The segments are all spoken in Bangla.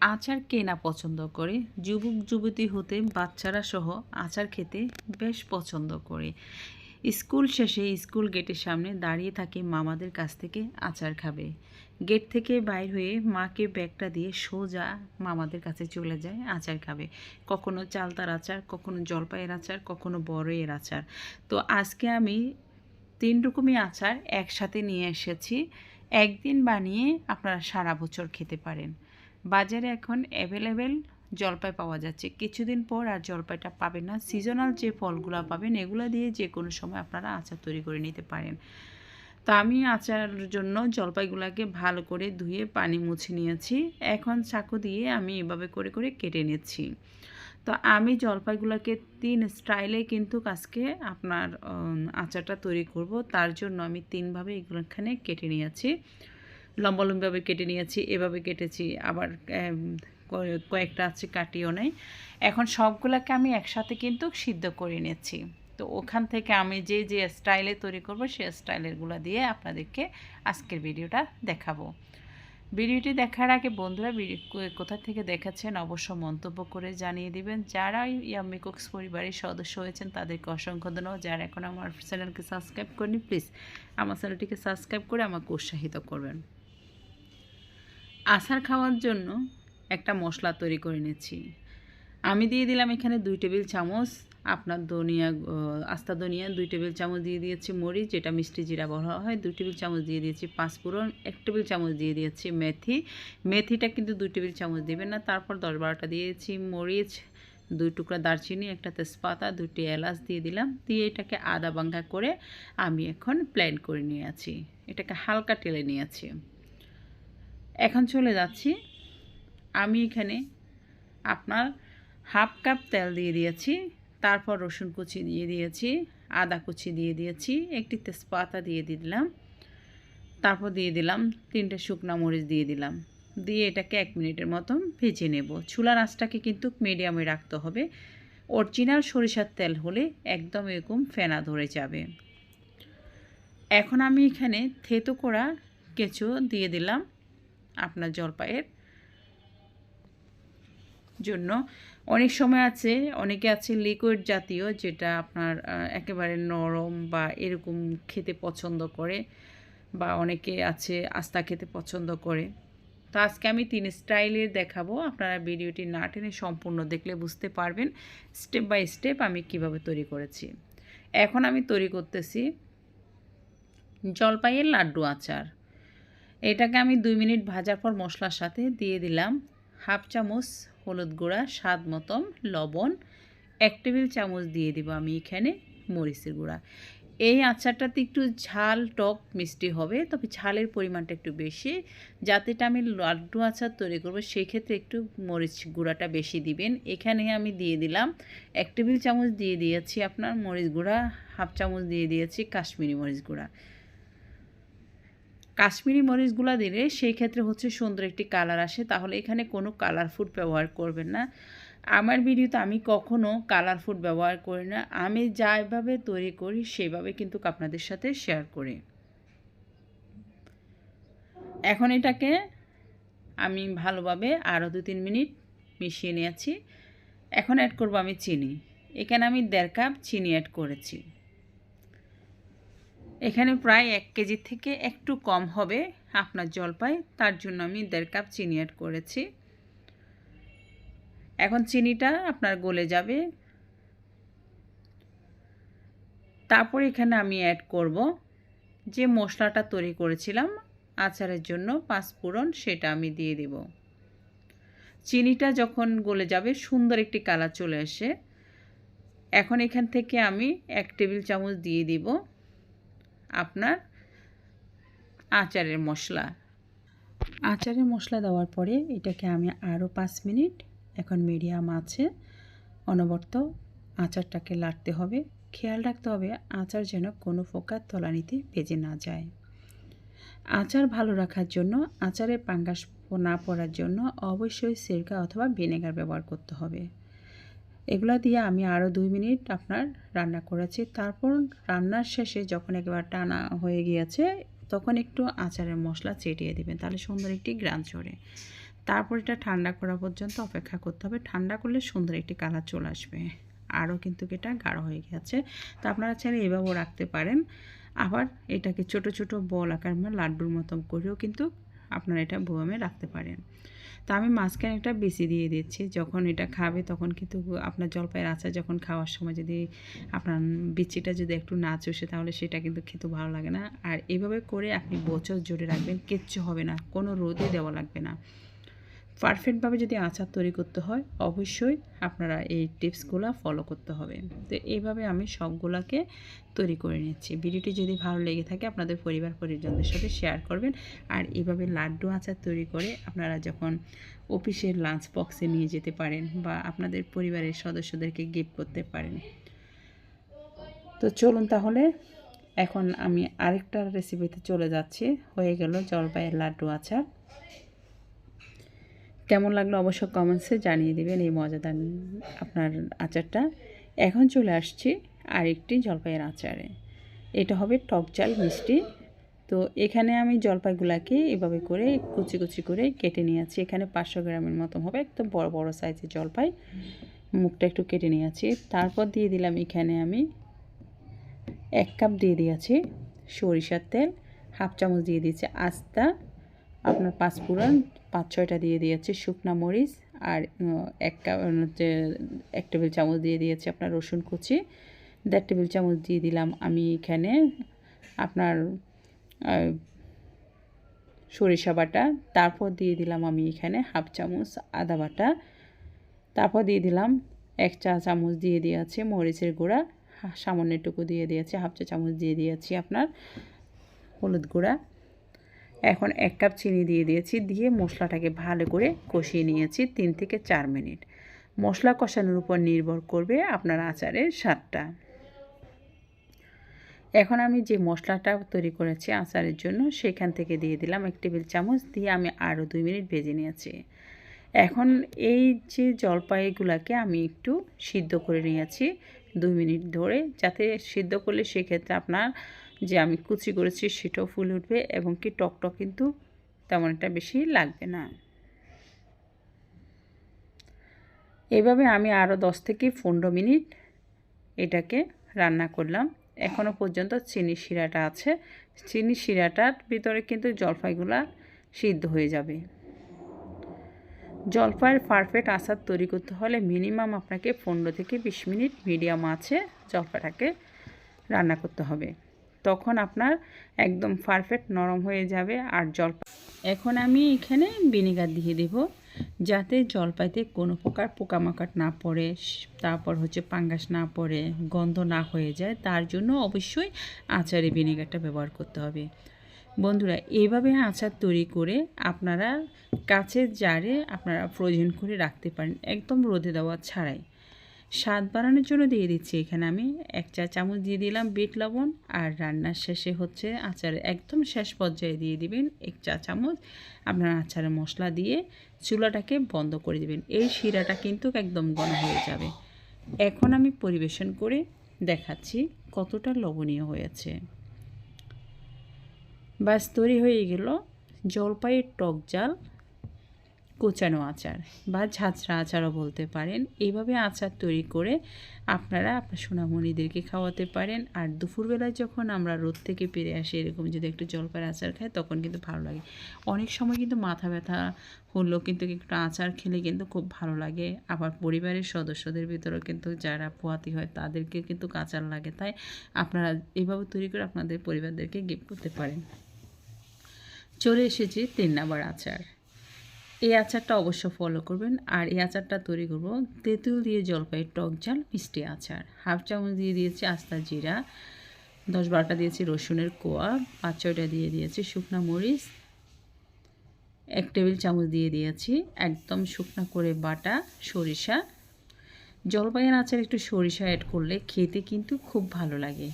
আচার কে না পছন্দ করে? যুবক, যুবতী হতে বাচ্চারা সহ আচার খেতে বেশ পছন্দ করে। স্কুল শেষে স্কুল গেটের সামনে দাঁড়িয়ে থাকে মামাদের কাছ থেকে আচার খাবে। গেট থেকে বাইর হয়ে মাকে ব্যাগটা দিয়ে সোজা মামাদের কাছে চলে যায়, আচার খাবে। কখনো চালতার আচার, কখনো জলপাইয়ের আচার, কখনো বড়ইয়ের আচার। তো আজকে আমি তিন রকমই আচার একসাথে নিয়ে এসেছি। একদিন বানিয়ে আপনারা সারা বছর খেতে পারেন। বাজারে এখন অ্যাভেলেবেল জলপাই পাওয়া যাচ্ছে। কিছুদিন পর আর জলপাইটা পাবেন না। সিজনাল যে ফলগুলো পাবেন, এগুলো দিয়ে যে কোনো সময় আপনারা আচার তৈরি করে নিতে পারেন। তো আমি আচারের জন্য জলপাইগুলোকে ভালো করে ধুয়ে পানি মুছে নিয়েছি। এখন চাকু দিয়ে আমি এভাবে করে করে কেটে নিচ্ছি। তো আমি জলপাইগুলোকে তিন স্টাইলে কিন্তু আজকে আপনার আচারটা তৈরি করব। তার জন্য আমি তিনভাবে এগুলোখানে কেটে নিয়েছি। লম্বা লম্বাভাবে কেটে নিয়েছি, এভাবে কেটেছি, আবার কয়েকটা আছে কাটিও নেই। এখন সবগুলোকে আমি একসাথে কিন্তু সিদ্ধ করে নিচ্ছি তো ওখান থেকে আমি যে যে স্টাইলে তৈরি করব সেই স্টাইলেরগুলো দিয়ে আপনাদেরকে আজকের ভিডিওটা দেখাবো। ভিডিওটি দেখার আগে বন্ধুরা কোথা থেকে দেখাচ্ছেন অবশ্য মন্তব্য করে জানিয়ে দিবেন। যারা ইয়াম্মি কুকস পরিবারের সদস্য হয়েছেন, তাদেরকে অসংখ্য ধন্যবাদ। যারা এখন আমার চ্যানেলকে সাবস্ক্রাইব করেনি প্লিজ আমার চ্যানেলটিকে সাবস্ক্রাইব করে আমাকে উৎসাহিত করবেন। আচার খাওয়ার জন্য একটা মশলা তৈরি করে নিচ্ছি আমি দিয়ে দিলাম এখানে দুই টেবিল চামচ, আপনার ধনিয়া আস্তা ধনিয়া, দুই টেবিল চামচ দিয়ে দিয়েছি মরিচ, যেটা মিষ্টি জিরা বলা হয়, দুই টেবিল চামচ দিয়ে দিয়েছি পাঁচফোড়ন, এক টেবিল চামচ দিয়ে দিয়েছি মেথি। মেথিটা কিন্তু দুই টেবিল চামচ দেবেন না, তারপর দশ বারোটা দিয়েছি মরিচ, দুই টুকরা দারচিনি, একটা তেজপাতা দুটি এলাচ দিয়ে দিলাম, দিয়ে এটাকে আদা বাঙ্গা করে আমি এখন প্ল্যান করে নিয়ে আছি। এটাকে হালকা টেলে নিয়েছি এখন চলে যাচ্ছি। আমি এখানে আপনার হাফ কাপ তেল দিয়ে দিয়েছি, তারপর রসুন কুচি দিয়ে দিয়েছি, আদা কুচি দিয়ে দিয়েছি, একটি তেজপাতা দিয়ে দিলাম, তারপর দিয়ে দিলাম তিনটে শুকনা মরিচ দিয়ে দিলাম। দিয়ে এটাকে এক মিনিটের মতন ভেজে নেব। চুলার আঁচটাকে কিন্তু মিডিয়ামে রাখতে হবে। অরিজিনাল সরিষার তেল হলে একদম এরকম ফেনা ধরে যাবে। এখন আমি এখানে থেতো করা কেঁচো দিয়ে দিলাম। আপনার জলপাইয়ের জন্য। অনেক সময় আছে, অনেকে আছে লিকুইড জাতীয় যেটা আপনার একেবারে নরম বা এরকম খেতে পছন্দ করে বা অনেকে আছে আস্তা খেতে পছন্দ করে। তো আজকে আমি তিন স্টাইলের দেখাবো, আপনারা ভিডিওটি না টেনে সম্পূর্ণ দেখলে বুঝতে পারবেন স্টেপ বাই স্টেপ আমি কীভাবে তৈরি করেছি। এখন আমি তৈরি করতেছি জলপাইয়ের লাড্ডু আচার। এটাকে আমি দুই মিনিট ভাজার পর মশলার সাথে দিয়ে দিলাম হাফ চামচ হলুদ গুঁড়া, স্বাদ মতন লবণ, এক টেবিল চামচ দিয়ে দিব আমি এখানে মরিচের গুঁড়া। এই আচারটাতে একটু ঝাল, টক, মিষ্টি হবে, তবে ঝালের পরিমাণটা একটু বেশি। যাতেটা আমি লাড্ডু আচার তৈরি করব সেই ক্ষেত্রে একটু মরিচ গুঁড়াটা বেশি দিবেন। এখানে আমি দিয়ে দিলাম এক টেবিল চামচ দিয়ে দিয়েছি আপনার মরিচ গুঁড়া, হাফ চামচ দিয়ে দিয়েছি কাশ্মীরি মরিচ গুঁড়া। কাশ্মীরি মরিচগুলো দিলে সেই ক্ষেত্রে হচ্ছে সুন্দর একটি কালার আসে। তাহলে এখানে কোনো কালার ফুড ব্যবহার করবেন না। আমার ভিডিওতে আমি কখনো কালার ফুড ব্যবহার করি না। আমি যাইভাবে তৈরি করি, সেভাবে কিন্তু আপনাদের সাথে শেয়ার করি। এখন এটাকে আমি ভালোভাবে আরও দু তিন মিনিট মিশিয়ে নিয়েছি। এখন অ্যাড করব আমি চিনি। এখানে আমি দেড় কাপ চিনি অ্যাড করেছি। এখানে প্রায় এক কেজি থেকে একটু কম হবে আপনার জলপাই। তার জন্য আমি দেড় কাপ চিনি অ্যাড করেছি। এখন চিনিটা আপনার গলে যাবে। তারপর এখানে আমি অ্যাড করব যে মশলাটা তৈরি করেছিলাম, আচারের জন্য পাঁচ পাঁচফোড়ন সেটা আমি দিয়ে দেব। চিনিটা যখন গলে যাবে, সুন্দর একটি কালার চলে আসে। এখন এখান থেকে আমি এক টেবিল চামচ দিয়ে দিব। আপনার আচারের মশলা। আচারের মশলা দেওয়ার পরে এটাকে আমি আরও পাঁচ মিনিট এখন মিডিয়াম আছে। অনবর্ত আচারটাকে লাড়তে হবে। খেয়াল রাখতে হবে আচার যেন কোনো প্রকার তলানিতে ভেজে না যায়। আচার ভালো রাখার জন্য, আচারের পাঙ্গাস না পড়ার জন্য অবশ্যই সিরকা অথবা ভিনেগার ব্যবহার করতে হবে। এগুলো দিয়ে আমি আরও দুই মিনিট আপনার রান্না করেছি। তারপর রান্নার শেষে যখন একেবারে টানা হয়ে গিয়েছে, তখন একটু আচারের মশলা চেটিয়ে দিবেন, তাহলে সুন্দর একটি গ্রান চড়ে। তারপর এটা ঠান্ডা করা পর্যন্ত অপেক্ষা করতে হবে। ঠান্ডা করলে সুন্দর একটি কালার চলে আসবে। আরও কিন্তু এটা গাঢ় হয়ে গেছে তো আপনারা চাইলে এভাবেও রাখতে পারেন। আবার এটাকে ছোট ছোট বল আকার লাড্ডুর মতন করেও কিন্তু আপনারা এটা বোয়ামে রাখতে পারেন। তো আমি মাঝখানে একটা বেশি দিয়ে দিচ্ছি। যখন এটা খাবে তখন কিন্তু আপনার জলপাইয়ের আচার যখন খাওয়ার সময় যদি আপনার বিচিটা যদি একটু না চষে তাহলে সেটা কিন্তু খেতে ভালো লাগে না। আর এভাবে করে আপনি বছর জুড়ে রাখবেন, কিচ্ছু হবে না, কোনো রোদে দেওয়া লাগবে না। পারফেক্টভাবে যদি আচার তৈরি করতে হয়, অবশ্যই আপনারা এই টিপসগুলো ফলো করতে হবে। তো এইভাবে আমি সবগুলোকে তৈরি করে নিচ্ছি। ভিডিওটি যদি ভালো লেগে থাকে, আপনাদের পরিবার, পরিজনদের সাথে শেয়ার করবেন। আর এইভাবে লাড্ডু আচার তৈরি করে আপনারা যখন অফিসের লাঞ্চ বক্সে নিয়ে যেতে পারেন বা আপনাদের পরিবারের সদস্যদেরকে গিফট করতে পারেন। তো চলুন তাহলে, এখন আমি আরেকটা রেসিপিতে চলে যাচ্ছি। হয়ে গেল জলপাইয়ের লাড্ডু আচার। কেমন লাগল অবশ্য কমেন্টসে জানিয়ে দেবেন এই মজাদার আপনার আচারটা। এখন চলে আসছি আরেকটি জলপাইয়ের আচারে। এটা হবে টক চাল মিষ্টি। তো এখানে আমি জলপাইগুলাকে এভাবে করে কুচি কুচি করে কেটে নিয়েছি। এখানে পাঁচশো গ্রামের মতো হবে, একদম বড় বড় সাইজের জলপাই। মুখটা একটু কেটে নিয়েছি। তারপর দিয়ে দিলাম এখানে আমি এক কাপ দিয়ে দিয়েছি সরিষার তেল, হাফ চামচ দিয়ে দিয়েছি আস্তা। আপনার পাঁচ পাঁচফোড়ন পাঁচ ছয়টা দিয়ে দিয়েছি শুকনা মরিচ আর এক এক টেবিল চামচ দিয়ে দিয়েছি আপনার রসুন কুচি। দেড় টেবিল চামচ দিয়ে দিলাম আমি এখানে আপনার সরিষা বাটা। তারপর দিয়ে দিলাম আমি এখানে হাফ চামচ আদা বাটা। তারপর দিয়ে দিলাম এক চা চামচ দিয়ে দিয়েছি মরিচের গুঁড়া। সামান্যটুকু দিয়ে দিয়েছি, হাফ চা চামচ দিয়ে দিয়েছি আপনার হলুদ গুঁড়া। এখন এক কাপ চিনি দিয়ে দিয়েছি, দিয়ে মশলাটাকে ভালো করে কষিয়ে নিয়েছি তিন থেকে চার মিনিট। মশলা কষানোর উপর নির্ভর করবে আপনার আচারের স্বাদটা। এখন আমি যে মশলাটা তৈরি করেছি আচারের জন্য, সেখান থেকে দিয়ে দিলাম এক টেবিল চামচ, দিয়ে আমি আরও দুই মিনিট ভেজে নিয়েছি। এখন এই যে জলপাইগুলোকে আমি একটু সিদ্ধ করে নিয়েছি দুই মিনিট ধরে, যাতে সিদ্ধ করলে সেক্ষেত্রে আপনার যে আমি কুচি করেছি সেটাও ফুল উঠবে এবং কি টকটক কিন্তু তেমন একটা বেশি লাগবে না। এভাবে আমি আরও দশ থেকে পনেরো মিনিট এটাকে রান্না করলাম। এখনও পর্যন্ত চিনি শিরাটা আছে। চিনি শিরাটার ভিতরে কিন্তু জলপাইগুলা সিদ্ধ হয়ে যাবে। জলপাইয়ের পারফেক্ট আচার তৈরি করতে হলে মিনিমাম আপনাকে পনেরো থেকে বিশ মিনিট মিডিয়াম আছে জলপাইটাকে রান্না করতে হবে। তখন আপনার একদম পারফেক্ট নরম হয়ে যাবে আর জলপাই এখন আমি এখানে ভিনেগার দিয়ে দেব, যাতে জলপাইতে কোনো প্রকার পোকামাকড় না পড়ে, তারপর হচ্ছে পাঙ্গাস না পড়ে, গন্ধ না হয়ে যায়, তার জন্য অবশ্যই আচারে ভিনেগারটা ব্যবহার করতে হবে। বন্ধুরা এইভাবে আচার তৈরি করে আপনারা কাছের জারে আপনারা প্রয়োজন করে রাখতে পারেন, একদম রোদে দেওয়া ছাড়াই। স্বাদ বাড়ানোর জন্য দিয়ে দিচ্ছি এখানে আমি এক চা চামচ দিয়ে দিলাম বিট লবণ আর রান্নার শেষে হচ্ছে আচারে একদম শেষ পর্যায়ে দিয়ে দিবেন এক চা চামচ আপনার আচারের মশলা দিয়ে চুলাটাকে বন্ধ করে দিবেন। এই শিরাটা কিন্তু একদম ঘন হয়ে যাবে। এখন আমি পরিবেশন করে দেখাচ্ছি কতটা লবণীয় হয়েছে। বাস তৈরি হয়ে গেল জলপাইয়ের টক জাল। কোচানো আচার বা ঝাঁঝরা আচারও বলতে পারেন। এইভাবে আচার তৈরি করে আপনারা আপনার সোনামণিদেরকে খাওয়াতে পারেন। আর দুপুরবেলায় যখন আমরা রোদ থেকে পেরে আসি, এরকম যদি একটু জলপাইয়ের আচার খাই, তখন কিন্তু ভালো লাগে। অনেক সময় কিন্তু মাথা ব্যথা হলেও কিন্তু একটু আচার খেলে কিন্তু খুব ভালো লাগে। আবার পরিবারের সদস্যদের ভিতরেও কিন্তু যারা পোয়াতি হয়, তাদেরকে কিন্তু আচার লাগে। তাই আপনারা এভাবে তৈরি করে আপনাদের পরিবারদেরকে গিফট করতে পারেন। চলে এসেছি তিন নাম্বার আচার। এই আচারটা অবশ্য ফলো করবেন। আর এই আচারটা তৈরি করব তেঁতুল দিয়ে জলপাই টক ঝাল, মিষ্টি আচার। হাফ চামচ দিয়ে দিয়েছি আস্তা জিরা, দশ বারোটা দিয়েছি রসুনের কোয়া, পাঁচ ছয়টা দিয়ে দিয়েছি শুকনা মরিচ, এক টেবিল চামচ দিয়ে দিয়েছি একদম শুকনা করে বাটা সরিষা। জলপাইয়ের আচার একটু সরিষা অ্যাড করলে খেতে কিন্তু খুব ভালো লাগে।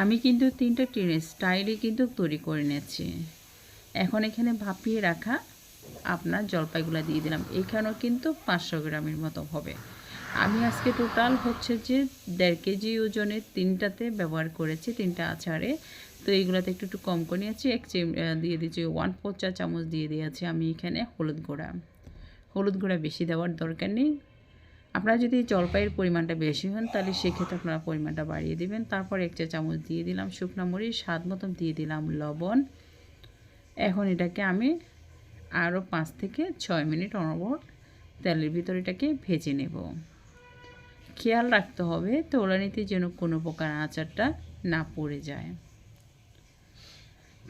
আমি কিন্তু তিনটা ট্রেনের স্টাইলে কিন্তু তৈরি করে নিয়েছি। এখন এখানে ভাপিয়ে রাখা আপনার জলপাইগুলো দিয়ে দিলাম। এখানেও কিন্তু পাঁচশো গ্রামের মতো হবে। আমি আজকে টোটাল হচ্ছে যে দেড় কেজি ওজনের তিনটাতে ব্যবহার করেছি, তিনটা আচারে। তো এইগুলোতে একটু একটু কম করে নিয়েছি। এক দিয়ে দিয়েছি ওয়ান ফোর চা চামচ দিয়ে দিয়েছি আমি এখানে হলুদ গুঁড়া। হলুদ গুঁড়া বেশি দেওয়ার দরকার নেই। আপনারা যদি জলপাইয়ের পরিমাণটা বেশি হন, তাহলে সেক্ষেত্রে আপনারা পরিমাণটা বাড়িয়ে দিবেন। তারপর এক চা চামচ দিয়ে দিলাম শুকনো মরিচ, স্বাদ মতন দিয়ে দিলাম লবণ। এখন এটাকে আমি আরও পাঁচ থেকে ছয় মিনিট অনবর তেলের ভিতরে এটাকে ভেজে নেব। খেয়াল রাখতে হবে তোলানিতে যেন কোনো প্রকার আচারটা না পড়ে যায়।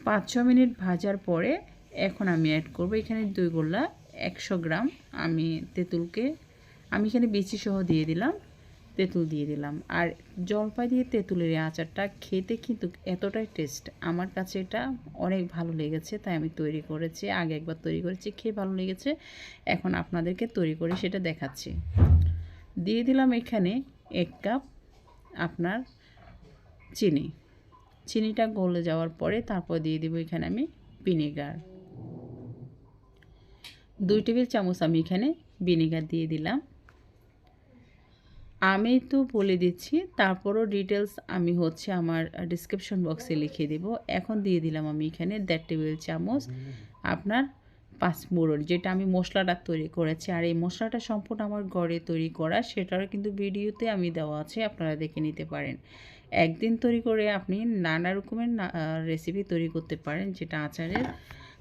পাঁচ ছ মিনিট ভাজার পরে এখন আমি অ্যাড করব এখানে দুই গোল্লা একশো গ্রাম আমি তেঁতুলকে, আমি এখানে বেশি সহ দিয়ে দিলাম। তেঁতুল দিয়ে দিলাম। আর জলপাই দিয়ে তেঁতুলের আচারটা খেতে কিন্তু এতটাই টেস্ট আমার কাছে এটা অনেক ভালো লেগেছে, তাই আমি তৈরি করেছি, আগে একবার তৈরি করেছি, খেয়ে ভালো লেগেছে। এখন আপনাদেরকে তৈরি করে সেটা দেখাচ্ছি। দিয়ে দিলাম এখানে এক কাপ আপনার চিনি। চিনিটা গলে যাওয়ার পরে তারপর দিয়ে দিব এখানে আমি ভিনেগার। দুই টেবিল চামচ আমি এখানে ভিনেগার দিয়ে দিলাম। আমি তো বলে দিচ্ছি, তারপরও ডিটেলস আমি হচ্ছে আমার ডিসক্রিপশন বক্সে লিখে দেব। এখন দিয়ে দিলাম আমি এখানে দেড় টেবিল চামচ আপনার পাঁচ পাঁচফোড়ন, যেটা আমি মশলাটা তৈরি করেছি। আর এই মশলাটা সম্পূর্ণ আমার ঘরে তৈরি করা, সেটারও কিন্তু ভিডিওতে আমি দেওয়া আছে, আপনারা দেখে নিতে পারেন। একদিন তৈরি করে আপনি নানা রকমের রেসিপি তৈরি করতে পারেন, যেটা আচারের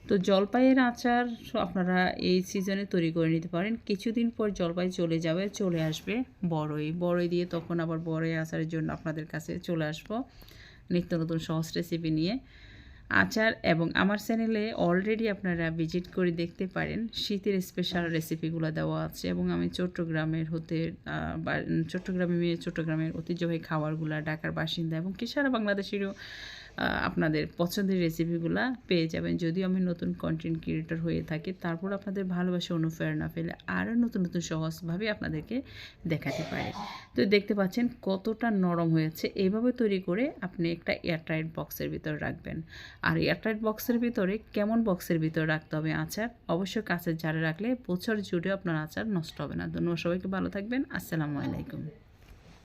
তো জলপাইয়ের আচার আপনারা এই সিজনে তৈরি করে নিতে পারেন। কিছুদিন পর জলপাই চলে যাবে, চলে আসবে বড়ই। বড়ই দিয়ে তখন আবার বড়ই আচারের জন্য আপনাদের কাছে চলে আসব নিত্য নতুন সহজ রেসিপি নিয়ে। আচার এবং আমার চ্যানেলে অলরেডি আপনারা ভিজিট করে দেখতে পারেন। শীতের স্পেশাল রেসিপিগুলো দেওয়া আছে এবং আমি চট্টগ্রামের হতে চট্টগ্রামে চট্টগ্রামের ঐতিহ্যবাহী খাবারগুলো, ঢাকার বাসিন্দা এবং কি সারা বাংলাদেশেরও আপনাদের পছন্দের রেসিপিগুলো পেয়ে যাবেন। যদিও আমি নতুন কন্টেন্ট ক্রিয়েটর হয়ে থাকি, তারপর আপনাদের ভালোবাসা অনুপ্রেরণা পেলে আরও নতুন নতুন সহজভাবে আপনাদেরকে দেখাতে পারে। তো দেখতে পাচ্ছেন কতটা নরম হয়েছে। এইভাবে তৈরি করে আপনি একটা এয়ারটাইট বক্সের ভিতর রাখবেন। আর এয়ারটাইট বক্সের ভিতরে কেমন বক্সের ভিতর রাখতে হবে আচার? অবশ্যই কাছের জারে রাখলে বছর জুড়ে আপনার আচার নষ্ট হবে না। ধন্যবাদ সবাইকে, ভালো থাকবেন। আসসালামু আলাইকুম।